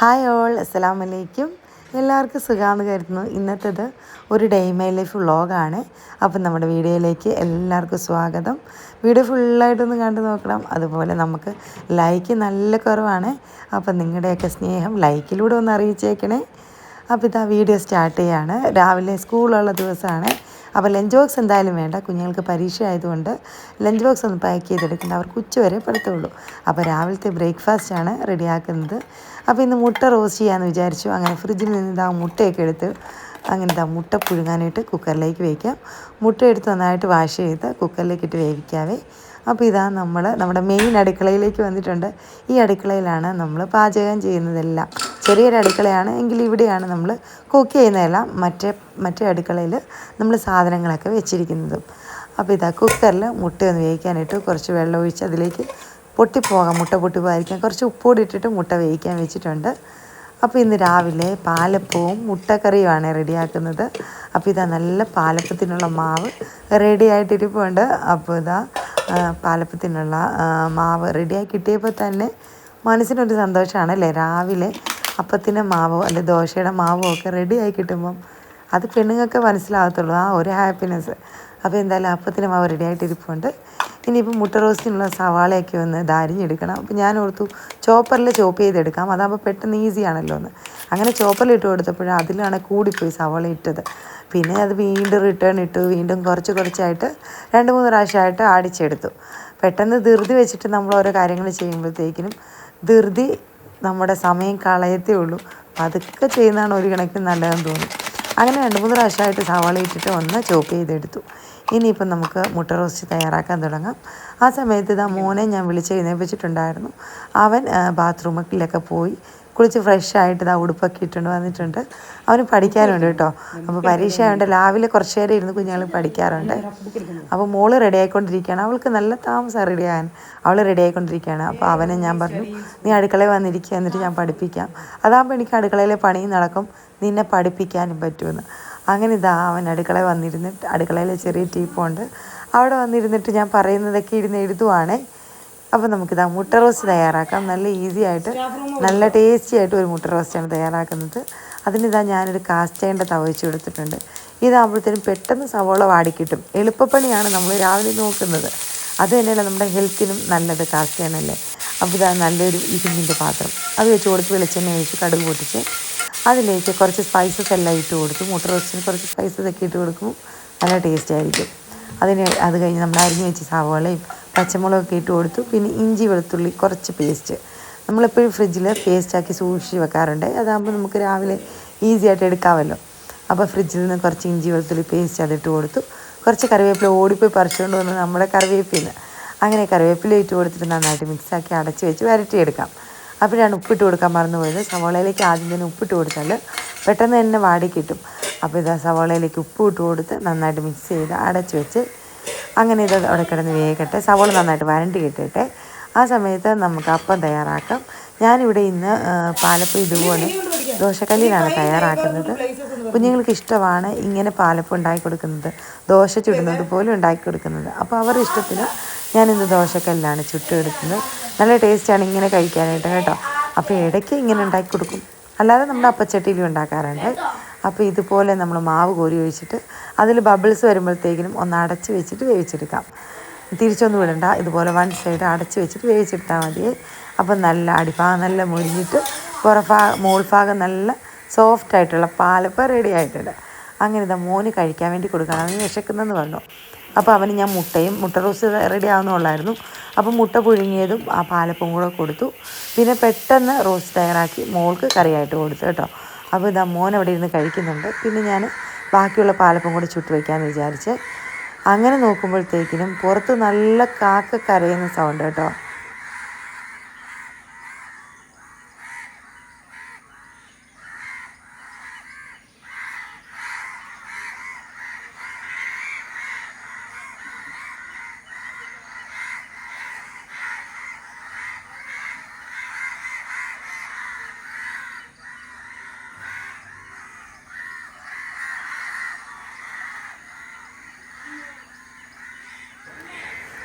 Hi all അസ്സലാം വലൈക്കും എല്ലാവർക്കും സുഖമാണെന്ന് കരുതുന്നു. ഇന്നത്തേത് ഒരു ഡേ മൈ ലൈഫ് വ്ളോഗാണ്. അപ്പം നമ്മുടെ വീഡിയോയിലേക്ക് എല്ലാവർക്കും സ്വാഗതം. വീഡിയോ ഫുള്ളായിട്ടൊന്ന് കണ്ടു നോക്കണം. അതുപോലെ നമുക്ക് ലൈക്ക് നല്ല കുറവാണ്. അപ്പം നിങ്ങളുടെയൊക്കെ സ്നേഹം ലൈക്കിലൂടെ ഒന്ന് അറിയിച്ചേക്കണേ. അപ്പോൾ ഇതാ വീഡിയോ സ്റ്റാർട്ട് ചെയ്യാണ്. രാവിലെ സ്കൂളുള്ള ദിവസമാണ്. അപ്പോൾ ലഞ്ച് ബോക്സ് എന്തായാലും വേണ്ട. കുഞ്ഞുങ്ങൾക്ക് പരീക്ഷ ആയതുകൊണ്ട് ലഞ്ച് ബോക്സ് ഒന്ന് പാക്ക് ചെയ്തെടുക്കേണ്ട. അവർക്ക് ഉച്ചവരെ പഠിത്തമുള്ളൂ. അപ്പോൾ രാവിലത്തെ ബ്രേക്ക്ഫാസ്റ്റ് ആണ് റെഡിയാക്കുന്നത്. അപ്പോൾ ഇന്ന് മുട്ട റോസ്റ്റ് ചെയ്യാമെന്ന് വിചാരിച്ചു. അങ്ങനെ ഫ്രിഡ്ജിൽ നിന്ന് ഇതാ മുട്ടയൊക്കെ എടുത്ത് അങ്ങനെ ഇതാ മുട്ട പുഴുങ്ങാനായിട്ട് കുക്കറിലേക്ക് വയ്ക്കാം മുട്ട എടുത്ത് നന്നായിട്ട് വാഷ് ചെയ്ത് കുക്കറിലേക്ക് ഇട്ട് വേവിക്കാവേ. അപ്പോൾ ഇതാ നമ്മൾ നമ്മുടെ മെയിൻ അടുക്കളയിലേക്ക് വന്നിട്ടുണ്ട്. ഈ അടുക്കളയിലാണ് നമ്മൾ പാചകം ചെയ്യുന്നതെല്ലാം. ചെറിയൊരു അടുക്കളയാണ് എങ്കിൽ ഇവിടെയാണ് നമ്മൾ കുക്ക് ചെയ്യുന്നതെല്ലാം. മറ്റേ മറ്റേ അടുക്കളയിൽ നമ്മൾ സാധനങ്ങളൊക്കെ വെച്ചിരിക്കുന്നതും. അപ്പോൾ ഇതാ കുക്കറിൽ മുട്ടയൊന്ന് വേവിക്കാനായിട്ട് കുറച്ച് വെള്ളം ഒഴിച്ച് അതിലേക്ക് പൊട്ടിപ്പോകാം മുട്ട പൊട്ടിപ്പോകാതിരിക്കാൻ. കുറച്ച് ഉപ്പൂടി ഇട്ടിട്ട് മുട്ട വേവിക്കാൻ വെച്ചിട്ടുണ്ട്. അപ്പോൾ ഇന്ന് രാവിലെ പാലപ്പവും മുട്ടക്കറിയുമാണ് റെഡിയാക്കുന്നത്. അപ്പോൾ ഇതാ നല്ല പാലപ്പത്തിനുള്ള മാവ് റെഡി ആയിട്ടിരിപ്പുണ്ട് അപ്പോൾ ഇതാ പാലപ്പത്തിനുള്ള മാവ് റെഡിയായി കിട്ടിയപ്പോൾ തന്നെ മനസ്സിനൊരു സന്തോഷമാണ് അല്ലേ? രാവിലെ അപ്പത്തിന്റെ മാവോ അല്ലെ ദോശയുടെ മാവോ ഒക്കെ റെഡിയായി കിട്ടുമ്പം അത് പെണ്ണുങ്ങൾക്ക് മനസ്സിലാകത്തുള്ളൂ. ആ ഒരു ഹാപ്പിനെസ് അപ്പോൾ എന്തായാലും അപ്പത്തിന് മാവ് റെഡിയായിട്ടിരിപ്പുണ്ട്. ഇനിയിപ്പോൾ മുട്ട റോസ്റ്റിനുള്ള സവാളയൊക്കെ ഒന്ന് ധാരിഞ്ഞെടുക്കണം അപ്പോൾ ഞാൻ ഓർത്തു ചോപ്പറിൽ ചോപ്പ് ചെയ്തെടുക്കാം. അതാകുമ്പോൾ പെട്ടെന്ന് ഈസി ആണല്ലോ എന്ന്. അങ്ങനെ ചോപ്പറിൽ ഇട്ട് കൊടുത്തപ്പോഴും അതിലാണ് കൂടിപ്പോയി സവാള ഇട്ടത്. പിന്നെ അത് വീണ്ടും റിട്ടേൺ ഇട്ടു. വീണ്ടും കുറച്ച് കുറച്ചായിട്ട് രണ്ട് മൂന്ന് പ്രാവശ്യമായിട്ട് ആടിച്ചെടുത്തു പെട്ടെന്ന് ധൃതി വെച്ചിട്ട് നമ്മൾ ഓരോ കാര്യങ്ങൾ ചെയ്യുമ്പോഴത്തേക്കിനും ധൃതി നമ്മുടെ സമയം കളയത്തേ ഉള്ളൂ. പതുക്കെ ചെയ്യുന്നതാണ് ഒരു കണക്കിന് നല്ലതെന്ന് തോന്നി. അങ്ങനെ രണ്ട് മൂന്ന് പ്രാവശ്യമായിട്ട് സവാള ഇട്ടിട്ട് ഒന്ന് ചോപ്പ് ചെയ്തെടുത്തു. ഇനിയിപ്പം നമുക്ക് മുട്ട റോസ്റ്റ് തയ്യാറാക്കാൻ തുടങ്ങാം. ആ സമയത്ത് ഇതാ മോനെ ഞാൻ വിളിച്ച് എഴുന്നേപ്പിച്ചിട്ടുണ്ടായിരുന്നു അവൻ ബാത്റൂമിലൊക്കെ പോയി കുളിച്ച് ഫ്രഷ് ആയിട്ട് ഇതാ ഉടുപ്പൊക്കെ ഇട്ടുകൊണ്ട് വന്നിട്ടുണ്ട്. അവന് പഠിക്കാനുണ്ട് കേട്ടോ. അപ്പോൾ പരീക്ഷ ആയതുകൊണ്ട് രാവിലെ കുറച്ച് നേരം ഇരുന്ന് കുഞ്ഞുങ്ങൾ പഠിക്കാറുണ്ട്. അപ്പോൾ മോൾ റെഡി ആയിക്കൊണ്ടിരിക്കുകയാണ്. അവൾക്ക് നല്ല താമസം റെഡി ആകാൻ അവൾ റെഡി ആയിക്കൊണ്ടിരിക്കുകയാണ്. അപ്പോൾ അവനെ ഞാൻ പറഞ്ഞു നീ അടുക്കളയിൽ വന്നിരിക്കുക എന്നിട്ട് ഞാൻ പഠിപ്പിക്കാം. അതാകുമ്പോൾ എനിക്ക് അടുക്കളയിലെ പണിയും നടക്കും. നിന്നെ പഠിപ്പിക്കാനും പറ്റുമെന്ന് അങ്ങനെ ഇതാ അവൻ അടുക്കള വന്നിരുന്നിട്ട് അടുക്കളയിലെ ചെറിയ ടീപ്പുണ്ട്. അവിടെ വന്നിരുന്നിട്ട് ഞാൻ പറയുന്നതൊക്കെ ഇരുന്ന് എഴുതുവാണേ. അപ്പോൾ നമുക്കിതാ മുട്ട റോസ്റ്റ് തയ്യാറാക്കാം. നല്ല ഈസി ആയിട്ട് നല്ല ടേസ്റ്റി ആയിട്ട് ഒരു മുട്ട റോസ്റ്റാണ് തയ്യാറാക്കുന്നത്. അതിനിതാ ഞാനൊരു കാസ്റ്റേന്റെ തവ വെച്ച് കൊടുത്തിട്ടുണ്ട്. ഇതാകുമ്പോഴത്തേനും പെട്ടെന്ന് സവോള വാടിക്കിട്ടും. എളുപ്പപ്പണിയാണ് നമ്മൾ രാവിലെ നോക്കുന്നത്. അത് തന്നെയല്ല നമ്മുടെ ഹെൽത്തിനും നല്ലത് കാസ്റ്റേണല്ലേ അപ്പോൾ ഇതാ നല്ലൊരു ഇരുമ്പിന്റെ പാത്രം. അത് വെച്ച് കൊടുത്ത് വെളിച്ചെണ്ണ ഒഴിച്ച് കടുക് പൊട്ടിച്ച് അതിലേക്ക് കുറച്ച് സ്പൈസസ് എല്ലാം ഇട്ട് കൊടുക്കും മുട്ട റോസ്റ്റിന് കുറച്ച് സ്പൈസസ് ഒക്കെ ഇട്ട് കൊടുക്കും. നല്ല ടേസ്റ്റ് ആയിരിക്കും. അതിന് അത് കഴിഞ്ഞ് നമ്മൾ അരിഞ്ഞ് വെച്ച് സവാളയും പച്ചമുളകൊക്കെ ഇട്ട് കൊടുത്തു. പിന്നെ ഇഞ്ചി വെളുത്തുള്ളി കുറച്ച് പേസ്റ്റ് നമ്മളെപ്പോഴും ഫ്രിഡ്ജിൽ പേസ്റ്റാക്കി സൂക്ഷിച്ച് വെക്കാറുണ്ട്. അതാകുമ്പോൾ നമുക്ക് രാവിലെ ഈസി ആയിട്ട് എടുക്കാമല്ലോ. അപ്പോൾ ഫ്രിഡ്ജിൽ നിന്ന് കുറച്ച് ഇഞ്ചി വെളുത്തുള്ളി പേസ്റ്റ് അതിട്ട് കൊടുത്തു. കുറച്ച് കറിവേപ്പില ഓടിപ്പോയി പറിച്ചുകൊണ്ട് വന്ന് നമ്മുടെ കറിവേപ്പില. അങ്ങനെ കറിവേപ്പില ഇട്ട് കൊടുത്തിട്ട് നന്നായിട്ട് മിക്സാക്കി അടച്ച് വെച്ച് വരട്ടിയെടുക്കാം. അപ്പോഴാണ് ഉപ്പിട്ട് കൊടുക്കാൻ മറന്നു പോയത്. സവാളയിലേക്ക് ആദ്യം തന്നെ ഉപ്പിട്ട് കൊടുത്താൽ പെട്ടെന്ന് തന്നെ വാടി കിട്ടും. അപ്പോൾ ഇതാ സവാളയിലേക്ക് ഉപ്പ് ഇട്ട് കൊടുത്ത് നന്നായിട്ട് മിക്സ് ചെയ്ത് അടച്ച് വെച്ച് അങ്ങനെ ഇത് അവിടെ കിടന്ന് വേകട്ടെ സവാള നന്നായിട്ട് വരണ്ടി കിട്ടട്ടെ. ആ സമയത്ത് നമുക്ക് അപ്പം തയ്യാറാക്കാം. ഞാനിവിടെ ഇന്ന് പാലപ്പം ഇതുപോലെ ദോശക്കല്ലിലാണ് തയ്യാറാക്കുന്നത്. കുഞ്ഞുങ്ങൾക്ക് ഇഷ്ടമാണ് ഇങ്ങനെ പാലപ്പം ഉണ്ടാക്കി കൊടുക്കുന്നത്. ദോശ ചുടുന്നത് പോലെ ഉണ്ടാക്കി കൊടുക്കുന്നത്. അപ്പോൾ അവരുടെ ഇഷ്ടത്തിന് ഞാനിന്ന് ദോശക്കല്ലാണ് ചുട്ടെടുക്കുന്നത് നല്ല ടേസ്റ്റാണ് ഇങ്ങനെ കഴിക്കാനായിട്ട് കേട്ടോ. അപ്പോൾ ഇടയ്ക്ക് ഇങ്ങനെ ഉണ്ടാക്കി കൊടുക്കും. അല്ലാതെ നമ്മുടെ അപ്പച്ചട്ടിയിലും ഉണ്ടാക്കാറുണ്ട്. അപ്പോൾ ഇതുപോലെ നമ്മൾ മാവ് കോരി ഒഴിച്ചിട്ട് അതിൽ ബബിൾസ് വരുമ്പോഴത്തേക്കിനും ഒന്ന് അടച്ച് വെച്ചിട്ട് വേവിച്ചെടുക്കാം. തിരിച്ചൊന്നും വിടണ്ട ഇതുപോലെ വൺ സൈഡ് അടച്ച് വെച്ചിട്ട് വേവിച്ചെടുത്താൽ മതി അപ്പം നല്ല അടിഭാഗം നല്ല മുരിഞ്ഞിട്ട് മോൾ ഭാഗം നല്ല സോഫ്റ്റ് ആയിട്ടുള്ള പാലപ്പം റെഡി ആയിട്ടുണ്ട്. അങ്ങനെ ഇതാ മോന് കഴിക്കാൻ വേണ്ടി കൊടുക്കണം. അവന് വിശക്കുന്നെന്ന് പറഞ്ഞു. അപ്പോൾ അവന് ഞാൻ മുട്ടയും മുട്ട റോസ് റെഡി ആവുന്നുള്ളായിരുന്നു. അപ്പോൾ മുട്ട പുഴുങ്ങിയതും ആ പാലപ്പം കൂടെ കൊടുത്തു. പിന്നെ പെട്ടെന്ന് റോസ്റ്റ് തയ്യാറാക്കി മോൾക്ക് കറിയായിട്ട് കൊടുത്തു കേട്ടോ. അപ്പോൾ ഇതാ മോൻ അവിടെ ഇരുന്ന് കഴിക്കുന്നുണ്ട്. പിന്നെ ഞാൻ ബാക്കിയുള്ള പാലപ്പം കൂടെ ചുട്ട് വയ്ക്കാമെന്ന് വിചാരിച്ച്. അങ്ങനെ നോക്കുമ്പോഴത്തേക്കിനും പുറത്ത് നല്ല കാക്ക കരയുന്ന സൗണ്ട് കേട്ടോ.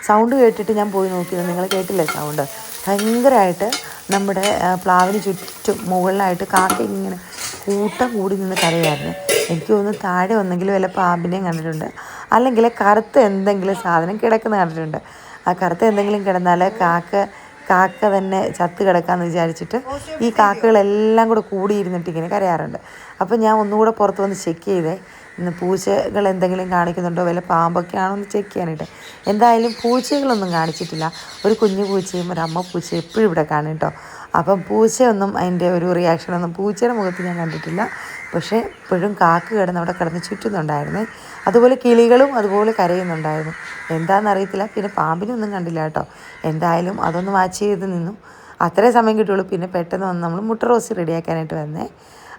സൗണ്ട് കേട്ടിട്ട് ഞാൻ പോയി നോക്കിയത്. നിങ്ങൾ കേട്ടില്ലേ സൗണ്ട് ഭയങ്കരമായിട്ട് നമ്മുടെ പ്ലാവിന് ചുറ്റും മുകളിലായിട്ട് കാക്ക ഇങ്ങനെ കൂട്ടം കൂടി നിന്ന് കരയായിരുന്നു. എനിക്ക് തോന്നുന്നു താഴെ ഒന്നെങ്കിലും വല്ല പാമ്പിനെയും കണ്ടിട്ടുണ്ട്. അല്ലെങ്കിൽ കറുത്ത എന്തെങ്കിലും സാധനം കിടക്കുന്ന കണ്ടിട്ടുണ്ട്. ആ കറുത്ത എന്തെങ്കിലും കിടന്നാൽ കാക്ക കാക്ക തന്നെ ചത്ത് കിടക്കാമെന്ന് വിചാരിച്ചിട്ട് ഈ കാക്കകളെല്ലാം കൂടെ കൂടിയിരുന്നിട്ട് ഇങ്ങനെ കരയാറുണ്ട്. അപ്പോൾ ഞാൻ ഒന്നുകൂടെ പുറത്ത് വന്ന് ചെക്ക് ചെയ്തേ. പൂച്ചകൾ എന്തെങ്കിലും കാണിക്കുന്നുണ്ടോ? വല്ല പാമ്പൊക്കെ ആണോ എന്ന് ചെക്ക് ചെയ്യാനായിട്ട്. എന്തായാലും പൂച്ചകളൊന്നും കാണിച്ചിട്ടില്ല. ഒരു കുഞ്ഞു പൂച്ചയും ഒരു അമ്മ പൂച്ചയും എപ്പോഴും ഇവിടെ കാണും കേട്ടോ. അപ്പം പൂച്ചയൊന്നും അതിന്റെ ഒരു റിയാക്ഷനൊന്നും പൂച്ചയുടെ മുഖത്ത് ഞാൻ കണ്ടിട്ടില്ല. പക്ഷേ ഇപ്പോഴും കാക്ക കിടന്ന് അവിടെ കിടന്ന് ചുറ്റുന്നുണ്ടായിരുന്നു. അതുപോലെ കിളികളും അതുപോലെ കരയുന്നുണ്ടായിരുന്നു. എന്താണെന്ന് അറിയത്തില്ല. പിന്നെ പാമ്പിനൊന്നും കണ്ടില്ല കേട്ടോ. എന്തായാലും അതൊന്ന് വാച്ച് ചെയ്ത് നിന്നു. അത്രേ സമയം കിട്ടുള്ളൂ പിന്നെ പെട്ടെന്ന് വന്ന് നമ്മൾ മുട്ട റോസ് റെഡിയാക്കാനായിട്ട് വന്നേ.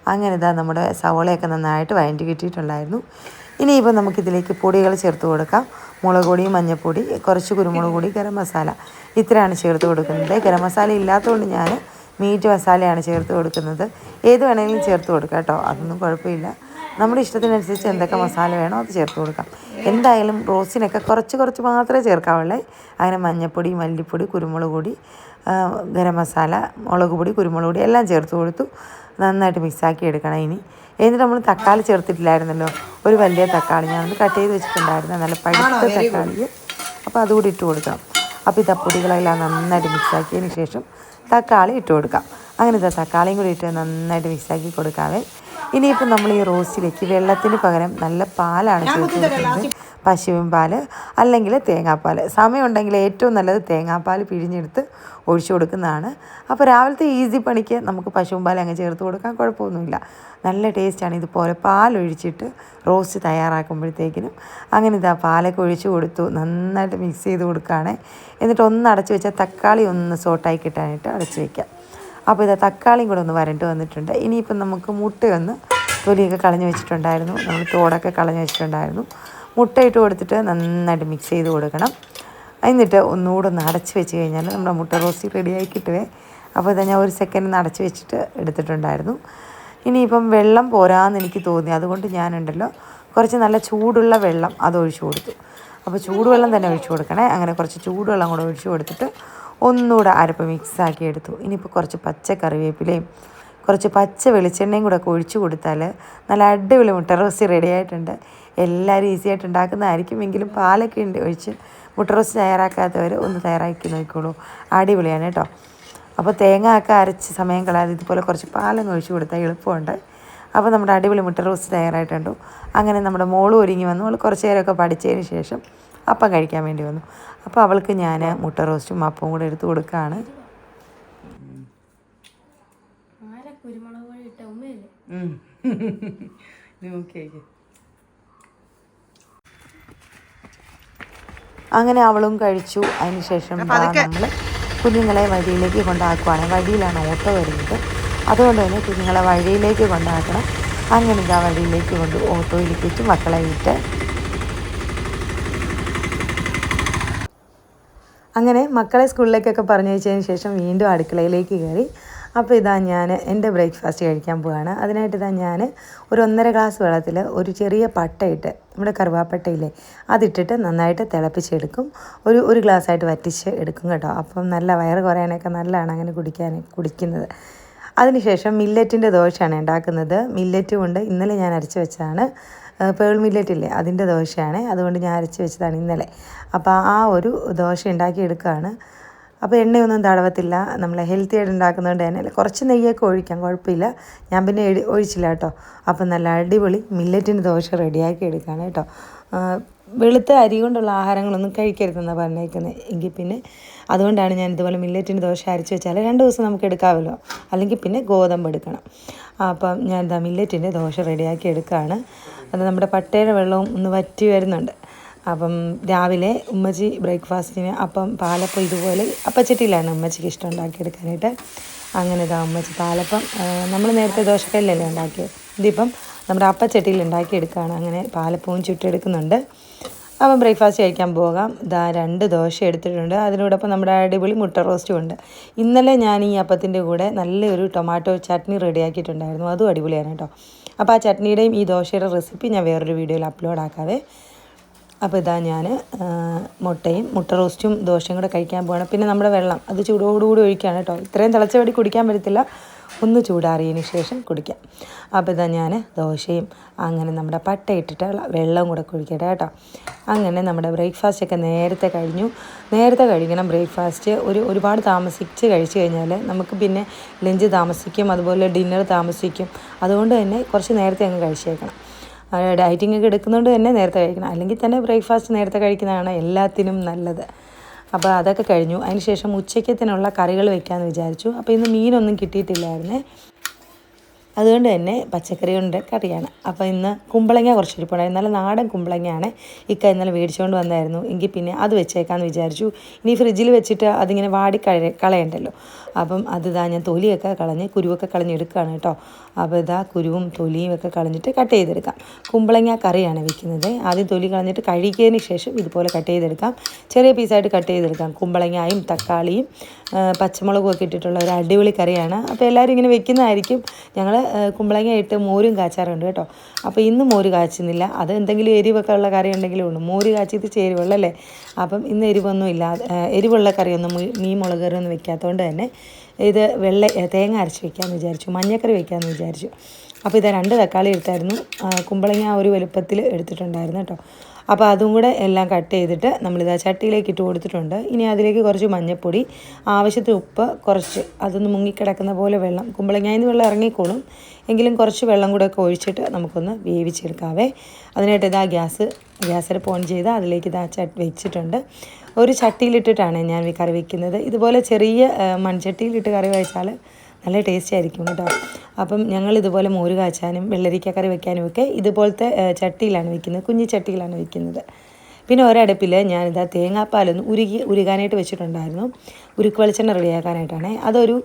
അങ്ങനെ ഇതാ നമ്മുടെ സവോളയൊക്കെ നന്നായിട്ട് വഴണ്ടി കിട്ടിയിട്ടുണ്ടായിരുന്നു. ഇനിയിപ്പോൾ നമുക്കിതിലേക്ക് പൊടികൾ ചേർത്ത് കൊടുക്കാം. മുളക് പൊടി മഞ്ഞൾപ്പൊടി കുറച്ച് കുരുമുളക് പൊടി ഗരം മസാല. ഇത്രയാണ് ചേർത്ത് കൊടുക്കുന്നത്. ഗരം മസാല ഇല്ലാത്തതുകൊണ്ട് ഞാൻ മീറ്റ് മസാലയാണ് ചേർത്ത് കൊടുക്കുന്നത്. ഏത് വേണമെങ്കിലും ചേർത്ത് കൊടുക്കാം കേട്ടോ. അതൊന്നും കുഴപ്പമില്ല. നമ്മുടെ ഇഷ്ടത്തിനനുസരിച്ച് എന്തൊക്കെ മസാല വേണോ അത് ചേർത്ത് കൊടുക്കാം. എന്തായാലും റോസിനൊക്കെ കുറച്ച് കുറച്ച് മാത്രമേ ചേർക്കാവുള്ളേ. അങ്ങനെ മഞ്ഞൾപ്പൊടി മല്ലിപ്പൊടി കുരുമുളക് പൊടി ഗരം മസാല മുളക് പൊടി കുരുമുളക് പൊടി എല്ലാം ചേർത്ത് കൊടുത്തു നന്നായിട്ട് മിക്സാക്കി എടുക്കണം ഇനി. എന്നിട്ട് നമ്മൾ തക്കാളി ചേർത്തിട്ടില്ലായിരുന്നല്ലോ ഒരു വലിയ തക്കാളി ഞാനൊന്ന് കട്ട് ചെയ്ത് വെച്ചിട്ടുണ്ടായിരുന്നു നല്ല പഴുത്ത തക്കാളി അപ്പോൾ അതുകൂടി ഇട്ട് കൊടുക്കാം. അപ്പോൾ ഈ തപ്പൊടികളെല്ലാം നന്നായിട്ട് മിക്സാക്കിയതിന് ശേഷം തക്കാളി ഇട്ട് കൊടുക്കാം. അങ്ങനെ ഇതാ തക്കാളിയും കൂടി ഇട്ട് നന്നായിട്ട് മിക്സാക്കി കൊടുക്കാവേ. ഇനിയിപ്പോൾ നമ്മൾ ഈ റോസ്റ്റിലേക്ക് വെള്ളത്തിന് പകരം നല്ല പാലാണ് ചേർത്ത് കൊടുക്കുന്നത്. പശുവിൻ പാൽ അല്ലെങ്കിൽ തേങ്ങാപ്പാൽ. സമയമുണ്ടെങ്കിൽ ഏറ്റവും നല്ലത് തേങ്ങാപ്പാൽ പിഴിഞ്ഞെടുത്ത് ഒഴിച്ചു കൊടുക്കുന്നതാണ്. അപ്പോൾ രാവിലത്തെ ഈസി പണിക്ക് നമുക്ക് പശുവിൻ പാൽ അങ്ങ് ചേർത്ത് കൊടുക്കാൻ കുഴപ്പമൊന്നുമില്ല. നല്ല ടേസ്റ്റാണ് ഇതുപോലെ പാലൊഴിച്ചിട്ട് റോസ്റ്റ് തയ്യാറാക്കുമ്പോഴത്തേക്കിനും. അങ്ങനെ ഇതാ പാലൊക്കെ ഒഴിച്ചു കൊടുത്തു നന്നായിട്ട് മിക്സ് ചെയ്ത് കൊടുക്കുകയാണ്. എന്നിട്ട് ഒന്ന് അടച്ചു വെച്ചാൽ തക്കാളി ഒന്ന് സോട്ടായി കിട്ടാനായിട്ട് അടച്ചു വയ്ക്കാം അപ്പോൾ ഇതാ തക്കാളിയും കൂടെ ഒന്ന് വരണ്ട് വന്നിട്ടുണ്ട്. ഇനിയിപ്പം നമുക്ക് മുട്ടയൊന്ന് തൊലിയൊക്കെ കളഞ്ഞ് വെച്ചിട്ടുണ്ടായിരുന്നു. നമ്മൾ തോടൊക്കെ കളഞ്ഞ് വെച്ചിട്ടുണ്ടായിരുന്നു. മുട്ട ഇട്ട് കൊടുത്തിട്ട് നന്നായിട്ട് മിക്സ് ചെയ്ത് കൊടുക്കണം. എന്നിട്ട് ഒന്നുകൂടെ ഒന്ന് അടച്ച് വെച്ച് കഴിഞ്ഞാൽ നമ്മുടെ മുട്ട റോസ്റ്റ് റെഡിയായി കിട്ടുവേ. അപ്പോൾ ഇതാ ഞാൻ ഒരു സെക്കൻഡ് ഒന്ന് അടച്ച് വെച്ചിട്ട് എടുത്തിട്ടുണ്ടായിരുന്നു. ഇനിയിപ്പം വെള്ളം പോരാന്ന് എനിക്ക് തോന്നി. അതുകൊണ്ട് ഞാനുണ്ടല്ലോ കുറച്ച് നല്ല ചൂടുള്ള വെള്ളം അത് ഒഴിച്ചു കൊടുത്തു. അപ്പോൾ ചൂടുവെള്ളം തന്നെ ഒഴിച്ചു കൊടുക്കണേ. അങ്ങനെ കുറച്ച് ചൂടുവെള്ളം കൂടെ ഒഴിച്ചു കൊടുത്തിട്ട് ഒന്നുകൂടെ അരപ്പ് മിക്സാക്കി എടുത്തു. ഇനിയിപ്പോൾ കുറച്ച് പച്ച കറിവേപ്പിലയും കുറച്ച് പച്ച വെളിച്ചെണ്ണയും കൂടെ ഒക്കെ ഒഴിച്ചു കൊടുത്താൽ നല്ല അടിപൊളി മുട്ട റോസ്റ്റ് റെഡി ആയിട്ടുണ്ട്. എല്ലാവരും ഈസി ആയിട്ട് ഉണ്ടാക്കുന്നതായിരിക്കും. എങ്കിലും പാലൊക്കെ ഉണ്ട്. ഒഴിച്ച് മുട്ട റോസ്റ്റ് തയ്യാറാക്കാത്തവർ ഒന്ന് തയ്യാറാക്കി നോക്കിക്കോളൂ. അടിപൊളിയാണ് കേട്ടോ. അപ്പോൾ തേങ്ങ ഒക്കെ അരച്ച് സമയം കളയാതെ ഇതുപോലെ കുറച്ച് പാലങ്ങ് ഒഴിച്ച് കൊടുത്താൽ എളുപ്പമുണ്ട്. അപ്പോൾ നമ്മുടെ അടിപൊളി മുട്ട റോസ്റ്റ് തയ്യാറായിട്ടുണ്ട്. അങ്ങനെ നമ്മുടെ മോൾ ഒരുങ്ങി വന്നു. അവൾ കുറച്ച് നേരമൊക്കെ പഠിച്ചതിന് ശേഷം അപ്പം കഴിക്കാൻ വേണ്ടി വന്നു. അപ്പോൾ അവൾക്ക് ഞാൻ മുട്ട റോസ്റ്റും അപ്പവും കൂടെ എടുത്ത് കൊടുക്കുകയാണ് ആരെ കുരുമുളക് പൊടി ഇട്ട അങ്ങനെ അവളും കഴിച്ചു. അതിനുശേഷം നമ്മൾ കുഞ്ഞുങ്ങളെ വഴിയിലേക്ക് കൊണ്ടാക്കുവാണ്. വഴിയിലാണ് ഓട്ടോ വരുന്നത്. അതുകൊണ്ട് തന്നെ കുഞ്ഞുങ്ങളെ വഴിയിലേക്ക് കൊണ്ടാക്കണം. അങ്ങനെ ഇതാ വഴിയിലേക്ക് കൊണ്ട് ഓട്ടോയിൽ കയറ്റി മക്കളെ വിട്ട്. അങ്ങനെ മക്കളെ സ്കൂളിലേക്കൊക്കെ പറഞ്ഞു വെച്ചതിന് ശേഷം വീണ്ടും അടുക്കളയിലേക്ക് കയറി. അപ്പോൾ ഇതാ ഞാൻ എന്റെ ബ്രേക്ക്ഫാസ്റ്റ് കഴിക്കാൻ പോവുകയാണ് അതിനായിട്ട് ഇതാ ഞാൻ ഒരു ഒന്നര ഗ്ലാസ് വെള്ളത്തിൽ ഒരു ചെറിയ പട്ടയിട്ട് നമ്മുടെ കറുവാപ്പട്ടയില്ലേ അതിട്ടിട്ട് നന്നായിട്ട് തിളപ്പിച്ചെടുക്കും. ഒരു ഒരു ഗ്ലാസ്സായിട്ട് വറ്റിച്ച് എടുക്കും കേട്ടോ. അപ്പം നല്ല വയറ് കുറയാനൊക്കെ നല്ലതാണ് അങ്ങനെ കുടിക്കാൻ കുടിക്കുന്നത്. അതിനുശേഷം മില്ലറ്റിന്റെ ദോശയാണ് ഉണ്ടാക്കുന്നത്. മില്ലറ്റ് കൊണ്ട് ഇന്നലെ ഞാൻ അരച്ച് വെച്ചതാണ്. പേൾ മില്ലറ്റ് ഇല്ലേ അതിന്റെ ദോശയാണ്. അതുകൊണ്ട് ഞാൻ അരച്ച് വെച്ചതാണ് ഇന്നലെ. അപ്പോൾ ആ ഒരു ദോശ ഉണ്ടാക്കി എടുക്കുകയാണ് അപ്പോൾ എണ്ണയൊന്നും തടവത്തില്ല. നമ്മൾ ഹെൽത്തി ആയിട്ട് ഉണ്ടാക്കുന്നതുകൊണ്ട് തന്നെ കുറച്ച് നെയ്യൊക്കെ ഒഴിക്കാം കുഴപ്പമില്ല. ഞാൻ പിന്നെ ഒഴിച്ചില്ല കേട്ടോ. അപ്പം നല്ല അടിപൊളി മില്ലറ്റിന്റെ ദോശ റെഡിയാക്കി എടുക്കുകയാണ് കേട്ടോ. വെളുത്ത അരി കൊണ്ടുള്ള ആഹാരങ്ങളൊന്നും കഴിക്കരുതെന്നാണ് പറഞ്ഞേക്കുന്നത്. എങ്കിൽ പിന്നെ അതുകൊണ്ടാണ് ഞാൻ ഇതുപോലെ മില്ലറ്റിന്റെ ദോശ അരച്ച് വെച്ചാൽ രണ്ട് ദിവസം നമുക്ക് എടുക്കാമല്ലോ. അല്ലെങ്കിൽ പിന്നെ ഗോതമ്പ് എടുക്കണം. അപ്പം ഞാൻ എന്താ മില്ലറ്റിന്റെ ദോശ റെഡിയാക്കി എടുക്കുകയാണ് അത് നമ്മുടെ പട്ടയുടെ വെള്ളവും ഒന്ന് വറ്റി വരുന്നുണ്ട്. അപ്പം രാവിലെ ഉമ്മച്ചി ബ്രേക്ക്ഫാസ്റ്റിന് അപ്പം പാലപ്പം ഇതുപോലെ അപ്പച്ചട്ടിയിലാണ് ഉമ്മച്ചിക്ക് ഇഷ്ടം ഉണ്ടാക്കിയെടുക്കാനായിട്ട്. അങ്ങനെ ഇതാ ഉമ്മച്ചി പാലപ്പം നമ്മൾ നേരത്തെ ദോശക്കല്ലല്ലേ ഉണ്ടാക്കിയത് ഇതിപ്പം നമ്മുടെ അപ്പച്ചട്ടിയിൽ ഉണ്ടാക്കിയെടുക്കുകയാണ് അങ്ങനെ പാലപ്പവും ചുട്ടെടുക്കുന്നുണ്ട്. അപ്പം ബ്രേക്ക്ഫാസ്റ്റ് കഴിക്കാൻ പോകാം. ഇതാ രണ്ട് ദോശ എടുത്തിട്ടുണ്ട്. അതിനോടൊപ്പം നമ്മുടെ അടിപൊളി മുട്ട റോസ്റ്റും ഉണ്ട്. ഇന്നലെ ഞാൻ ഈ അപ്പത്തിന്റെ കൂടെ നല്ലൊരു ടൊമാറ്റോ ചട്നി റെഡിയാക്കിയിട്ടുണ്ടായിരുന്നു. അതും അടിപൊളിയാണ് കേട്ടോ. അപ്പോൾ ആ ചട്നിയുടെയും ഈ ദോശയുടെ റെസിപ്പി ഞാൻ വേറൊരു വീഡിയോയിൽ അപ്ലോഡ് ആക്കാവേ. അപ്പോൾ ഇതാ ഞാൻ മുട്ടയും മുട്ട റോസ്റ്റും ദോശയും കൂടെ കഴിക്കാൻ പോവാണ്. പിന്നെ നമ്മുടെ വെള്ളം അത് ചൂടോടുകൂടി ഒഴിക്കുകയാണ് കേട്ടോ ഇത്രയും തിളച്ച വെടി കുടിക്കാൻ പറ്റത്തില്ല. ഒന്ന് ചൂടാറിയതിന് ശേഷം കുടിക്കാം. അപ്പോൾ ഇതാ ഞാൻ ദോശയും അങ്ങനെ നമ്മുടെ പട്ട ഇട്ടിട്ടുള്ള വെള്ളവും കൂടെ കുടിക്കട്ടെ കേട്ടോ. അങ്ങനെ നമ്മുടെ ബ്രേക്ക്ഫാസ്റ്റ് ഒക്കെ നേരത്തെ കഴിഞ്ഞു. നേരത്തെ കഴിക്കണം ബ്രേക്ക്ഫാസ്റ്റ്. ഒരു ഒരുപാട് താമസിച്ച് കഴിച്ചു കഴിഞ്ഞാൽ നമുക്ക് പിന്നെ ലഞ്ച് താമസിക്കും അതുപോലെ ഡിന്നർ താമസിക്കും. അതുകൊണ്ട് തന്നെ കുറച്ച് നേരത്തെ അങ്ങ് കഴിച്ചേക്കണം. ഡയറ്റിംഗ് ഒക്കെ എടുക്കുന്നതുകൊണ്ട് തന്നെ നേരത്തെ കഴിക്കണം. അല്ലെങ്കിൽ തന്നെ ബ്രേക്ക്ഫാസ്റ്റ് നേരത്തെ കഴിക്കുന്നതാണ് എല്ലാത്തിനും നല്ലത്. അപ്പോൾ അതൊക്കെ കഴിഞ്ഞു. അതിന് ശേഷം ഉച്ചയ്ക്കത്തിനുള്ള കറികൾ വെക്കാമെന്ന് വിചാരിച്ചു. അപ്പോൾ ഇന്ന് മീനൊന്നും കിട്ടിയിട്ടില്ലായിരുന്നേ. അതുകൊണ്ട് തന്നെ പച്ചക്കറി കൊണ്ട് കറിയാണ്. അപ്പോൾ ഇന്ന് കുമ്പളങ്ങ കുറച്ച് ഇരിപ്പുണ്ടായിരുന്നു നല്ല നാടൻ കുമ്പളങ്ങയാണ്. ഇക്ക ഇന്നലെ മേടിച്ചുകൊണ്ട് വന്നായിരുന്നു. എങ്കിൽ പിന്നെ അത് വെച്ചേക്കാമെന്ന് വിചാരിച്ചു. ഇനി ഫ്രിഡ്ജിൽ വെച്ചിട്ട് അതിങ്ങനെ വാടി കഴി കളയണ്ടല്ലോ. അപ്പം അത് ഇതാ ഞാൻ തൊലിയൊക്കെ കളഞ്ഞ് കുരുവൊക്കെ കളഞ്ഞ് എടുക്കുകയാണ് കേട്ടോ അപ്പോൾ ഇതാ കുരുവും തൊലിയും ഒക്കെ കളഞ്ഞിട്ട് കട്ട് ചെയ്തെടുക്കാം. കുമ്പളങ്ങ കറിയാണ് വെക്കുന്നത്. ആദ്യം തൊലി കളഞ്ഞിട്ട് കഴുകിയതിന് ശേഷം ഇതുപോലെ കട്ട് ചെയ്തെടുക്കാം. ചെറിയ പീസായിട്ട് കട്ട് ചെയ്തെടുക്കാം. കുമ്പളങ്ങയും തക്കാളിയും പച്ചമുളകും ഒക്കെ ഇട്ടിട്ടുള്ള ഒരു അടിപൊളി കറിയാണ്. അപ്പോൾ എല്ലാവരും ഇങ്ങനെ വെക്കുന്നതായിരിക്കും. ഞങ്ങൾ കുമ്പളങ്ങ ഇട്ട് മോരും കാച്ചാറുണ്ട് കേട്ടോ. അപ്പോൾ ഇന്ന് മോര് കാച്ചുന്നില്ല. അത് എന്തെങ്കിലും എരിവൊക്കെ ഉള്ള കറി ഉണ്ടെങ്കിലും ഉള്ളൂ. മോര് കാച്ചിത് ചേരുവള്ള അല്ലേ? അപ്പം ഇന്ന് എരിവൊന്നും ഇല്ല എരിവുള്ള കറിയൊന്നും മീൻ മുളക് കറിയൊന്നും വെക്കാത്തതുകൊണ്ട് തന്നെ ഇത് വെള്ള തേങ്ങ അരച്ച് വെക്കാമെന്ന് വിചാരിച്ചു. മഞ്ഞക്കറി വെക്കാമെന്ന് വിചാരിച്ചു. അപ്പോൾ ഇത് രണ്ട് തക്കാളി എടുത്തായിരുന്നു. കുമ്പളങ്ങ ആ ഒരു വലുപ്പത്തിൽ എടുത്തിട്ടുണ്ടായിരുന്നു കേട്ടോ. അപ്പോൾ അതും കൂടെ എല്ലാം കട്ട് ചെയ്തിട്ട് നമ്മളിതാ ചട്ടിയിലേക്ക് ഇട്ട് കൊടുത്തിട്ടുണ്ട്. ഇനി അതിലേക്ക് കുറച്ച് മഞ്ഞൾപ്പൊടി ആവശ്യത്തിന് ഉപ്പ് കുറച്ച് അതൊന്ന് മുങ്ങിക്കിടക്കുന്ന പോലെ വെള്ളം കുമ്പളങ്ങയിൽ നിന്ന് വെള്ളം ഇറങ്ങിക്കോളും. എങ്കിലും കുറച്ച് വെള്ളം കൂടെ ഒക്കെ ഒഴിച്ചിട്ട് നമുക്കൊന്ന് വേവിച്ചെടുക്കാവേ. അതിനായിട്ട് ഇതാ ഗ്യാസ് ഗ്യാസ് പോൺ ചെയ്ത് അതിലേക്ക് ഇതാ ചട്ട് വെച്ചിട്ടുണ്ട്. ഒരു ചട്ടിയിലിട്ടിട്ടാണ് ഞാൻ കറി വെക്കുന്നത്. ഇതുപോലെ ചെറിയ മൺചട്ടിയിലിട്ട് കറി വെച്ചാൽ നല്ല ടേസ്റ്റ് ആയിരിക്കും കേട്ടോ. അപ്പം ഞങ്ങൾ ഇതുപോലെ മോര് കാച്ചാനും വെള്ളരിക്ക കറി വെക്കാനും ഒക്കെ ഇതുപോലത്തെ ചട്ടിയിലാണ് വെക്കുന്നത്. കുഞ്ഞി ചട്ടിയിലാണ് വെക്കുന്നത്. പിന്നെ ഒരടുപ്പിൽ ഞാനിതാ തേങ്ങാപ്പാലൊന്ന് ഉരുകി ഉരുകാനായിട്ട് വെച്ചിട്ടുണ്ടായിരുന്നു. ഉരുക്ക് വെളിച്ചെണ്ണ റെഡിയാക്കാനായിട്ടാണ്. അതൊരു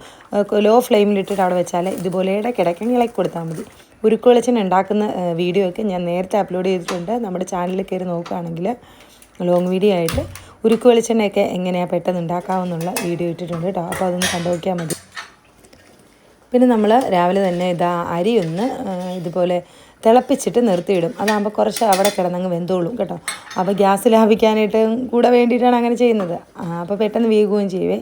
ലോ ഫ്ലെയിമിലിട്ടിട്ട് അവിടെ വെച്ചാൽ ഇതുപോലെ ഇടയ്ക്കിടയ്ക്ക് ഇളക്കി കൊടുത്താൽ മതി. ഉരുക്ക് വെളിച്ചെണ്ണ ഉണ്ടാക്കുന്ന വീഡിയോ ഒക്കെ ഞാൻ നേരത്തെ അപ്ലോഡ് ചെയ്തിട്ടുണ്ട്. നമ്മുടെ ചാനലിൽ കയറി നോക്കുകയാണെങ്കിൽ ലോങ് വീഡിയോ ആയിട്ട് ഉരുക്ക് വെളിച്ചെണ്ണയൊക്കെ എങ്ങനെയാണ് പെട്ടെന്ന് ഉണ്ടാക്കാമെന്നുള്ള വീഡിയോ ഇട്ടിട്ടുണ്ട് കേട്ടോ. അപ്പോൾ അതൊന്ന് കണ്ടു നോക്കിയാൽ മതി പിന്നെ നമ്മൾ രാവിലെ തന്നെ ഇതാ അരി ഒന്ന് ഇതുപോലെ തിളപ്പിച്ചിട്ട് നിർത്തിയിടും. അതാകുമ്പോൾ കുറച്ച് അവിടെ കിടന്നങ്ങ് വെന്തോളും കേട്ടോ. അപ്പോൾ ഗ്യാസ് ലാഭിക്കാനായിട്ട് കൂടെ വേണ്ടിയിട്ടാണ് അങ്ങനെ ചെയ്യുന്നത്. അപ്പോൾ പെട്ടെന്ന് വീകുകയും ചെയ്യുവേ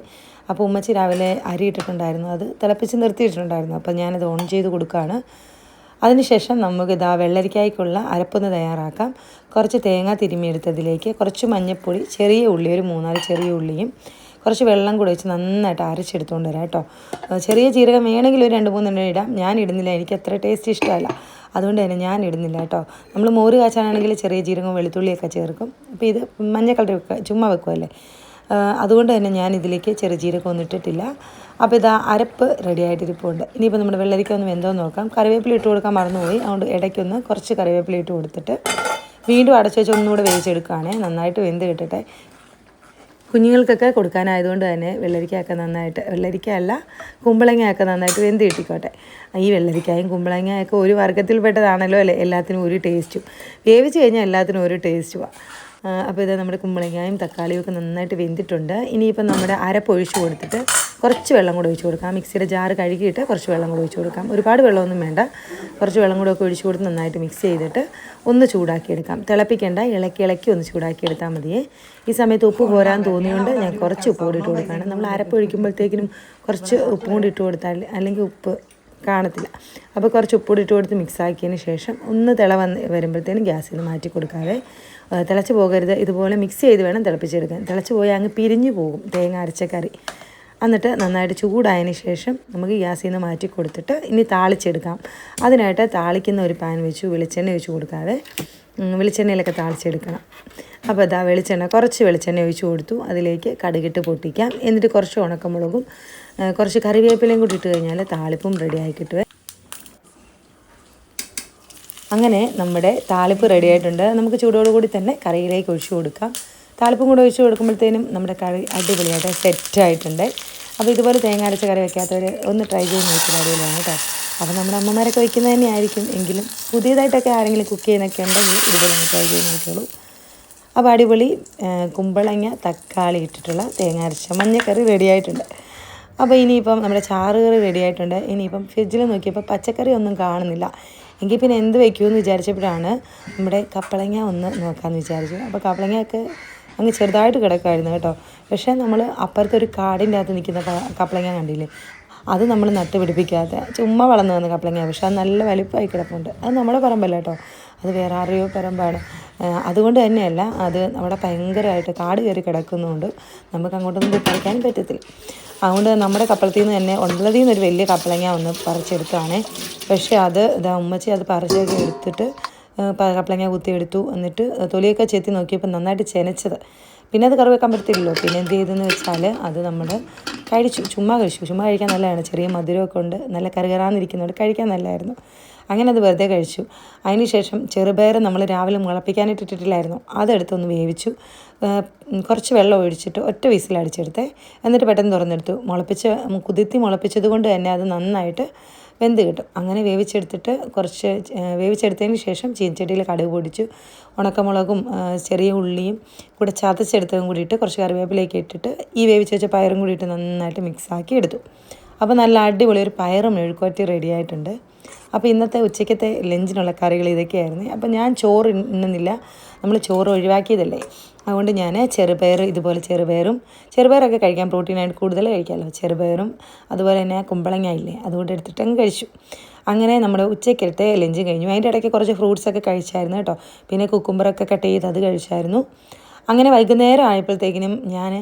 അപ്പോൾ ഉമ്മച്ചി രാവിലെ അരി ഇട്ടിട്ടുണ്ടായിരുന്നു. അത് തിളപ്പിച്ച് നിർത്തിയിട്ടുണ്ടായിരുന്നു. അപ്പോൾ ഞാനത് ഓൺ ചെയ്ത് കൊടുക്കുകയാണ് അതിനുശേഷം നമുക്ക് ഇതാ വെള്ളരിക്കായ്ക്കുള്ള അരപ്പൊന്ന് തയ്യാറാക്കാം. കുറച്ച് തേങ്ങ തിരുമ്മിയെടുത്തതിലേക്ക് കുറച്ച് മഞ്ഞൾപ്പൊടി ചെറിയ ഉള്ളി ഒരു മൂന്നാൽ ചെറിയ ഉള്ളിയും കുറച്ച് വെള്ളം കൂടി വെച്ച് നന്നായിട്ട് അരച്ചെടുത്തുകൊണ്ട് വരാം കേട്ടോ. ചെറിയ ജീരകം വേണമെങ്കിൽ ഒരു രണ്ട് മൂന്നെണ്ണം ഇടാം. ഞാൻ ഇടുന്നില്ല. എനിക്ക് അത്ര ടേസ്റ്റ് ഇഷ്ടമല്ല. അതുകൊണ്ട് തന്നെ ഞാൻ ഇടുന്നില്ല കേട്ടോ. നമ്മൾ മോര് കാച്ചാനാണെങ്കിൽ ചെറിയ ജീരകവും വെളുത്തുള്ളിയൊക്കെ ചേർക്കും. അപ്പോൾ ഇത് മഞ്ഞ കളർ വെക്കുക ചുമ്മാ വെക്കുമല്ലേ അതുകൊണ്ട് തന്നെ ഞാൻ ഇതിലേക്ക് ചെറിയ ജീരകം ഒന്നും ഇട്ടിട്ടില്ല. അപ്പോൾ ഇതാ അരപ്പ് റെഡി ആയിട്ടിരിപ്പുണ്ട്. ഇനിയിപ്പോൾ നമ്മുടെ വെള്ളരിക്ക ഒന്ന് വെന്തോ നോക്കാം. കറിവേപ്പില ഇട്ട് കൊടുക്കാൻ മറന്നുപോയി. അതുകൊണ്ട് ഇടയ്ക്കൊന്ന് കുറച്ച് കറിവേപ്പില ഇട്ട് കൊടുത്തിട്ട് വീണ്ടും അടച്ചു വെച്ച് ഒന്നുകൂടെ വേവിച്ചെടുക്കുകയാണേ. നന്നായിട്ട് വെന്ത് കിട്ടട്ടെ. കുഞ്ഞുങ്ങൾക്കൊക്കെ കൊടുക്കാനായതുകൊണ്ട് തന്നെ വെള്ളരിക്കയൊക്കെ നന്നായിട്ട് വെള്ളരിക്കയല്ല കുമ്പളങ്ങയൊക്കെ നന്നായിട്ട് വെന്ത് കിട്ടിക്കോട്ടെ. ഈ വെള്ളരിക്കായും കുമ്പളങ്ങയൊക്കെ ഒരു വർഗത്തിൽപ്പെട്ടതാണല്ലോ അല്ലേ? എല്ലാത്തിനും ഒരു ടേസ്റ്റും വേവിച്ച് കഴിഞ്ഞാൽ എല്ലാത്തിനും ഒരു ടേസ്റ്റുമാണ് അപ്പോൾ ഇത് നമ്മുടെ കുമ്പളങ്ങയും തക്കാളിയും ഒക്കെ നന്നായിട്ട് വെന്തിട്ടുണ്ട്. ഇനിയിപ്പം നമ്മുടെ അരപ്പൊഴിച്ച് കൊടുത്തിട്ട് കുറച്ച് വെള്ളം കൂടെ ഒഴിച്ച് കൊടുക്കാം. മിക്സിയുടെ ജാറ് കഴുകിയിട്ട് കുറച്ച് വെള്ളം കൂടെ ഒഴിച്ച് കൊടുക്കാം. ഒരുപാട് വെള്ളമൊന്നും വേണ്ട. കുറച്ച് വെള്ളം കൂടെ ഒക്കെ ഒഴിച്ച് കൊടുത്ത് നന്നായിട്ട് മിക്സ് ചെയ്തിട്ട് ഒന്ന് ചൂടാക്കിയെടുക്കാം. തിളപ്പിക്കേണ്ട ഇളക്കി ഇളക്കി ഒന്ന് ചൂടാക്കിയെടുത്താൽ മതിയേ. ഈ സമയത്ത് ഉപ്പ് പോരാൻ തോന്നിയുകൊണ്ട് ഞാൻ കുറച്ച് ഉപ്പ് കൂടി ഇട്ട് കൊടുക്കുകയാണ് നമ്മൾ അരപ്പ് ഒഴിക്കുമ്പോഴത്തേക്കിനും കുറച്ച് ഉപ്പ് കൂടി ഇട്ട് കൊടുത്താൽ അല്ലെങ്കിൽ ഉപ്പ് കാണത്തില്ല. അപ്പോൾ കുറച്ച് ഉപ്പ് കൂടി ഇട്ട് കൊടുത്ത് മിക്സാക്കിയതിന് ശേഷം ഒന്ന് തിള വന്ന് വരുമ്പോഴത്തേനും ഗ്യാസിൽ മാറ്റി കൊടുക്കാതെ തിളച്ച് പോകരുത്. ഇതുപോലെ മിക്സ് ചെയ്ത് വേണം തിളപ്പിച്ചെടുക്കാൻ. തിളച്ച് പോയാൽ അങ്ങ് പിരിഞ്ഞു പോകും തേങ്ങ അരച്ച കറി. എന്നിട്ട് നന്നായിട്ട് ചൂടായതിന് ശേഷം നമുക്ക് ഗ്യാസിൽ നിന്ന് മാറ്റി കൊടുത്തിട്ട് ഇനി താളിച്ചെടുക്കാം. അതിനായിട്ട് താളിക്കുന്ന ഒരു പാൻ വെച്ചു വെളിച്ചെണ്ണ ഒഴിച്ച് കൊടുക്കാതെ വെളിച്ചെണ്ണയിലൊക്കെ താളിച്ചെടുക്കണം. അപ്പോൾ ഇതാ വെളിച്ചെണ്ണ കുറച്ച് വെളിച്ചെണ്ണ ഒഴിച്ച് കൊടുത്തു. അതിലേക്ക് കടുകിട്ട് പൊട്ടിക്കാം. എന്നിട്ട് കുറച്ച് ഉണക്കമുളകും കുറച്ച് കറിവേപ്പിലയും കൂടി ഇട്ട് കഴിഞ്ഞാൽ താളിപ്പും റെഡിയായി കിട്ടുവേ. അങ്ങനെ നമ്മുടെ താളിപ്പ് റെഡിയായിട്ടുണ്ട് നമുക്ക് ചൂടോടുകൂടി തന്നെ കറിയിലേക്ക് ഒഴിച്ചു കൊടുക്കാം. താളിപ്പും കൂടെ ഒഴിച്ച് കൊടുക്കുമ്പോഴത്തേനും നമ്മുടെ കറി അടിപൊളിയായിട്ട് സെറ്റായിട്ടുണ്ട്. അപ്പോൾ ഇതുപോലെ തേങ്ങ അരച്ച കറി വെക്കാത്തവർ ഒന്ന് ട്രൈ ചെയ്ത് നോക്കുന്ന അടിപൊളിയാണ് കേട്ടോ. അപ്പോൾ നമ്മുടെ അമ്മമാരൊക്കെ വയ്ക്കുന്നത് തന്നെയായിരിക്കും. എങ്കിലും പുതിയതായിട്ടൊക്കെ ആരെങ്കിലും കുക്ക് ചെയ്യുന്നൊക്കെ ഉണ്ടെങ്കിൽ ഇതുപോലെ ഒന്ന് ട്രൈ ചെയ്ത് നോക്കിയോളൂ അപ്പോൾ അടിപൊളി കുമ്പളങ്ങ തക്കാളി ഇട്ടിട്ടുള്ള തേങ്ങ അരച്ച മഞ്ഞക്കറി റെഡിയായിട്ടുണ്ട് അപ്പോൾ ഇനിയിപ്പം നമ്മുടെ ചാറുകറി റെഡി ആയിട്ടുണ്ട്. ഇനിയിപ്പം ഫ്രിഡ്ജിൽ നോക്കിയപ്പോൾ പച്ചക്കറി ഒന്നും കാണുന്നില്ല. എങ്കിൽ പിന്നെ എന്ത് വയ്ക്കുമെന്ന് വിചാരിച്ചപ്പോഴാണ് നമ്മുടെ കപ്പളങ്ങ ഒന്ന് നോക്കാമെന്ന് വിചാരിച്ചു അപ്പോൾ കപ്പളങ്ങയൊക്കെ അങ്ങ് ചെറുതായിട്ട് കിടക്കുമായിരുന്നു കേട്ടോ. പക്ഷേ നമ്മൾ അപ്പുറത്തെ ഒരു കാടിന്റെ അകത്ത് നിൽക്കുന്ന കപ്പളങ്ങ കണ്ടില്ലേ? അത് നമ്മൾ നട്ട് പിടിപ്പിക്കാതെ ചുമ്മാ വളർന്നു വന്ന കപ്പളങ്ങ പക്ഷേ അത് നല്ല വലിപ്പമായി കിടപ്പുണ്ട്. അത് നമ്മുടെ പറമ്പല്ല കേട്ടോ. അത് വേറെ ആരെയോ പറമ്പാണ്. അതുകൊണ്ട് തന്നെയല്ല അത് നമ്മുടെ ഭയങ്കരമായിട്ട് കാട് കയറി കിടക്കുന്നതുകൊണ്ട് നമുക്ക് അങ്ങോട്ടൊന്നും പറിക്കാൻ പറ്റത്തില്ല. അതുകൊണ്ട് നമ്മുടെ കപ്പളത്തിൽ നിന്ന് തന്നെ ഉള്ളതിൽ നിന്ന് ഒരു വലിയ കപ്പളങ്ങ ഒന്ന് പറിച്ചെടുത്താണ് പക്ഷേ അത് ഇതാ ഉമ്മച്ചി അത് പറിച്ചൊക്കെ എടുത്തിട്ട് കപ്പളങ്ങ കുത്തിയെടുത്തു എന്നിട്ട് തൊലിയൊക്കെ ചെത്തി നോക്കിയപ്പോൾ നന്നായിട്ട് ചെനച്ചത്. പിന്നെ അത് കറി വെക്കാൻ പറ്റത്തില്ലല്ലോ. പിന്നെ എന്ത് ചെയ്തെന്ന് വെച്ചാൽ അത് നമ്മൾ കഴിച്ചു. ചുമ്മാ കഴിച്ചു. ചുമ്മാ കഴിക്കാൻ നല്ലതാണ്. ചെറിയ മധുരമൊക്കെ ഉണ്ട്. നല്ല കറുകറാന്നിരിക്കുന്നതുകൊണ്ട് കഴിക്കാൻ നല്ലതായിരുന്നു. അങ്ങനെ അത് വെറുതെ കഴിച്ചു. അതിനുശേഷം ചെറുപയർ നമ്മൾ രാവിലെ മുളപ്പിക്കാനായിട്ട് ഇട്ടിട്ടില്ലായിരുന്നു അതെടുത്തൊന്ന് വേവിച്ചു. കുറച്ച് വെള്ളം ഒഴിച്ചിട്ട് ഒറ്റ വിസിലടിച്ചെടുത്തേ എന്നിട്ട് പെട്ടെന്ന് തുറന്നെടുത്തു. മുളപ്പിച്ച് കുതിർത്തി മുളപ്പിച്ചത് കൊണ്ട് തന്നെ അത് നന്നായിട്ട് വെന്ത് കിട്ടും. അങ്ങനെ വേവിച്ചെടുത്തിട്ട് കുറച്ച് വേവിച്ചെടുത്തതിന് ശേഷം ചീനച്ചട്ടിയിൽ കടുക് പൊടിച്ചു. ഉണക്കമുളകും ചെറിയ ഉള്ളിയും കൂടെ ചതച്ചെടുത്തതും കൂടിയിട്ട് കുറച്ച് കറിവേപ്പിലേക്ക് ഇട്ടിട്ട് ഈ വേവിച്ച് വെച്ച പയറും കൂടിയിട്ട് നന്നായിട്ട് മിക്സാക്കി എടുത്തു. അപ്പോൾ നല്ല അടിപൊളി ഒരു പയറും മെഴുക്കുവറ്റി റെഡി ആയിട്ടുണ്ട്. അപ്പോൾ ഇന്നത്തെ ഉച്ചയ്ക്കത്തെ ലഞ്ചിനുള്ള കറികൾ ഇതൊക്കെയായിരുന്നു. അപ്പോൾ ഞാൻ ചോറ് ഇന്നുന്നില്ല നമ്മൾ ചോറ് ഒഴിവാക്കിയതല്ലേ. അതുകൊണ്ട് ഞാൻ ചെറുപയർ ഇതുപോലെ ചെറുപയറും ചെറുപയറൊക്കെ കഴിക്കാൻ പ്രോട്ടീനായിട്ട് കൂടുതൽ കഴിക്കാമല്ലോ ചെറുപയറും അതുപോലെ തന്നെ കുമ്പളങ്ങ ഇല്ലേ അതുകൊണ്ട് എടുത്തിട്ട് അങ്ങ് കഴിച്ചു. അങ്ങനെ നമ്മുടെ ഉച്ചയ്ക്കലത്തെ ലഞ്ച് കഴിഞ്ഞു. അതിന്റെ ഇടയ്ക്ക് കുറച്ച് ഫ്രൂട്ട്സൊക്കെ കഴിച്ചായിരുന്നു കേട്ടോ. പിന്നെ കുക്കുംബറൊക്കെ കട്ട് ചെയ്ത് അത് കഴിച്ചായിരുന്നു. അങ്ങനെ വൈകുന്നേരം ആയപ്പോഴത്തേക്കിനും ഞാൻ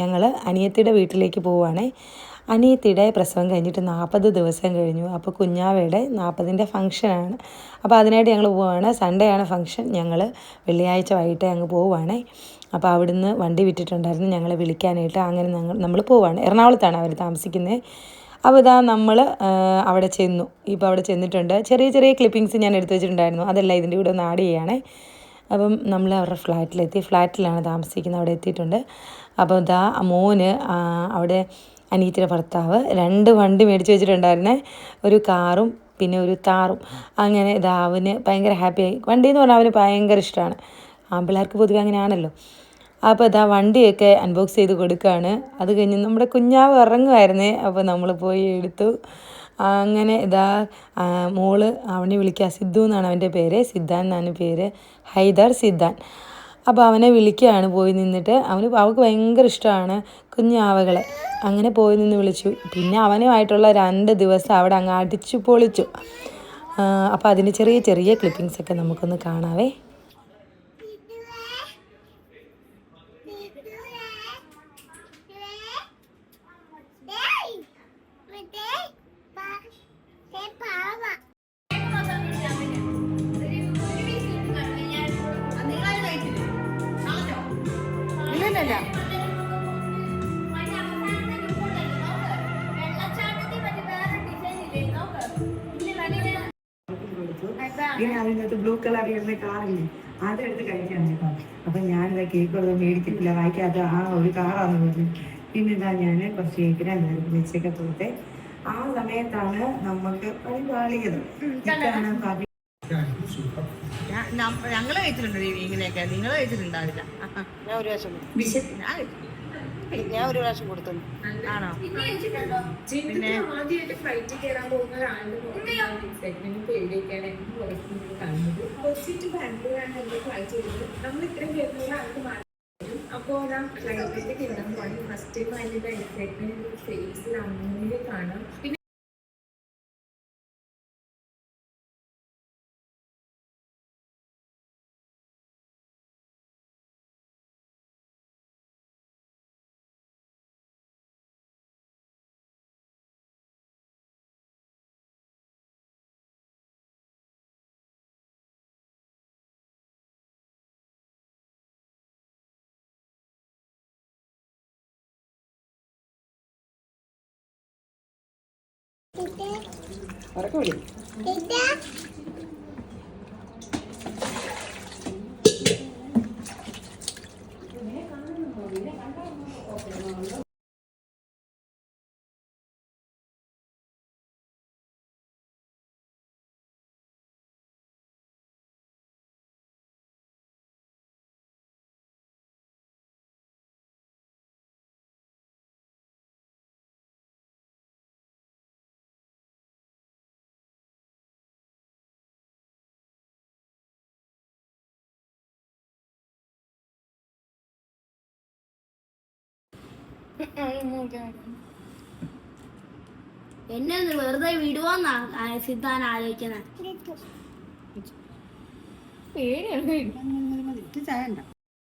ഞങ്ങൾ അനിയത്തിയുടെ വീട്ടിലേക്ക് പോവുകയാണേ അനിയത്തിയുടെ പ്രസവം കഴിഞ്ഞിട്ട് നാൽപ്പത് ദിവസം കഴിഞ്ഞു. അപ്പോൾ കുഞ്ഞാവയുടെ നാൽപ്പതിന്റെ ഫംഗ്ഷനാണ്. അപ്പോൾ അതിനായിട്ട് ഞങ്ങൾ പോവുകയാണ് സൺഡേ ആണ് ഫംഗ്ഷൻ. ഞങ്ങൾ വെള്ളിയാഴ്ച വൈകിട്ട് അങ്ങ് പോവുകയാണേ അപ്പോൾ അവിടുന്ന് വണ്ടി വിട്ടിട്ടുണ്ടായിരുന്നു. ഞങ്ങളെ വിളിക്കാനായിട്ട് അങ്ങനെ ഞങ്ങൾ നമ്മൾ പോവുകയാണ് എറണാകുളത്താണ് അവർ താമസിക്കുന്നത്. അപ്പോൾ ഇതാ നമ്മൾ അവിടെ ചെന്നു. ഇപ്പോൾ അവിടെ ചെന്നിട്ടുണ്ട്. ചെറിയ ചെറിയ ക്ലിപ്പിങ്സ് ഞാൻ എടുത്തു വെച്ചിട്ടുണ്ടായിരുന്നു. അതെല്ലാം ഇതിന്റെ കൂടെ ഒന്ന് ആഡ് ചെയ്യുകയാണേ അപ്പം നമ്മൾ അവരുടെ ഫ്ലാറ്റിലെത്തി. ഫ്ലാറ്റിലാണ് താമസിക്കുന്നത്. അവിടെ എത്തിയിട്ടുണ്ട്. അപ്പോൾ ഇതാ മോന് അവിടെ അനീത്തിയുടെ ഭർത്താവ് രണ്ട് വണ്ടി മേടിച്ച് വെച്ചിട്ടുണ്ടായിരുന്നേ. ഒരു കാറും പിന്നെ ഒരു താറും. അങ്ങനെ ഇതാവിന് അവന് ഭയങ്കര ഹാപ്പിയായി വണ്ടി എന്ന് പറഞ്ഞാൽ അവന് ഭയങ്കര ഇഷ്ടമാണ് ആമ്പിള്ളേർക്ക് പൊതുവെ അങ്ങനെയാണല്ലോ. അപ്പോൾ ഇതാ വണ്ടിയൊക്കെ അൺബോക്സ് ചെയ്ത് കൊടുക്കുകയാണ് അത് കഴിഞ്ഞ് നമ്മുടെ കുഞ്ഞാവ് ഇറങ്ങുമായിരുന്നേ അപ്പോൾ നമ്മൾ പോയി എടുത്തു. അങ്ങനെ ഇതാ മോൾ അവനെ വിളിക്കുക സിദ്ധു എന്നാണ് അവന്റെ പേര്. സിദ്ധാൻ എന്നാണ് പേര്. ഹൈദർ സിദ്ധാൻ. അപ്പോൾ അവനെ വിളിക്കുകയാണ് പോയി നിന്നിട്ട് അവന് അവൾക്ക് ഭയങ്കര ഇഷ്ടമാണ് കുഞ്ഞാവകളെ. അങ്ങനെ പോയി നിന്ന് വിളിച്ചു. പിന്നെ അവനുമായിട്ടുള്ള രണ്ട് ദിവസം അവിടെ അങ്ങ് അടിച്ചു പൊളിച്ചു. അപ്പോൾ അതിന്റെ ചെറിയ ചെറിയ ക്ലിപ്പിങ്സൊക്കെ നമുക്കൊന്ന് കാണാവേ. ബ്ലൂ കളർ വരുന്ന കാറില്ലേ? അതെടുത്ത് കഴിക്കാൻ കേട്ടോ അപ്പൊ ഞാനിത് കേക്കുള്ളത് മേടിക്കത്തില്ല വായിക്കാത്ത ആ ഒരു കാറാന്ന് പറഞ്ഞു പിന്നെ എന്താ ഞാൻ കുറച്ച് കേക്കിനായിരുന്നു വെച്ചൊക്കെ തോട്ടെ ആ സമയത്താണ് നമുക്ക് പരിപാടിയത്. ഞങ്ങൾ കഴിച്ചിട്ടുണ്ട് ഇങ്ങനെയൊക്കെ നിങ്ങൾ കഴിച്ചിട്ടുണ്ടാവില്ല? ഞാൻ ഒരു വശം വിശ- ഞാൻ ഞാൻ ഒരു പ്രാവശ്യം കൊടുത്തു. ആണോ? പിന്നെ അപ്പോൾ ഞാൻ ഫ്ലൈറ്റിലേക്ക് ഫസ്റ്റ് ടൈം അതിന്റെ എക്സൈറ്റ്മെന്റ് ഫേസിൽ അങ്ങനെ കാണാം. പിന്നെ ഉറക്കെ വിളി. എന്നെ വെറുതെ വിടുവോന്നാ സിദ്ധാൻ ആലോചിക്കുന്നത് പേടിയാണ്